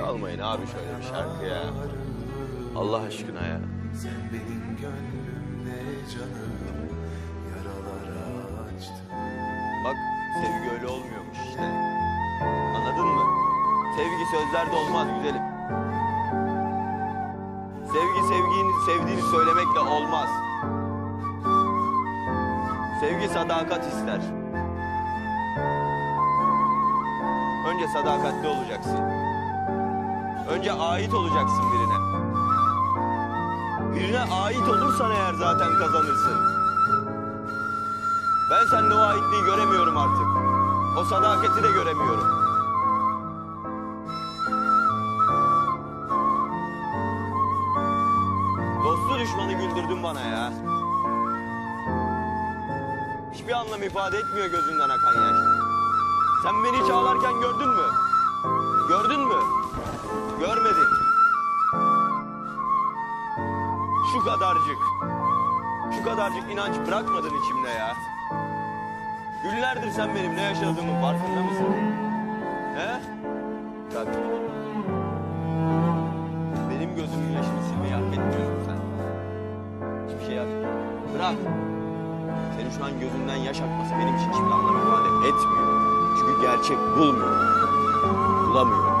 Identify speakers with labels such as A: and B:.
A: Çalmayın abi şöyle bir şarkı ya. Allah aşkına ya.
B: Sen benim gönlümde canım Yaralar açtın
A: Bak sevgi öyle olmuyormuş işte. Anladın mı? Sevgi sözlerde olmaz güzelim. Sevgi sevgiğini sevdiğini söylemekle olmaz. Sevgi sadakat ister. Önce sadakatli olacaksın. Önce ait olacaksın birine. Birine ait olursan eğer zaten kazanırsın. Ben sende o aitliği göremiyorum artık. O sadakati de göremiyorum. Dostu düşmanı güldürdün bana ya. Hiçbir anlam ifade etmiyor gözünden akan yaş. Sen beni hiç ağlarken gördün mü? Kadarcık. Şu kadarcık inanç bırakmadın içimde ya. Günlerdir sen benim ne yaşadığımın farkında mısın? He? Bak. Benim gözümün yaşını silmeyi hak etmiyorsun sen. Hiçbir şey yap. Bırak. Senin şu an gözünden yaş akması benim için hiçbir anlam ifade etmiyor. Çünkü gerçek bulmuyorum. Bulamıyorum.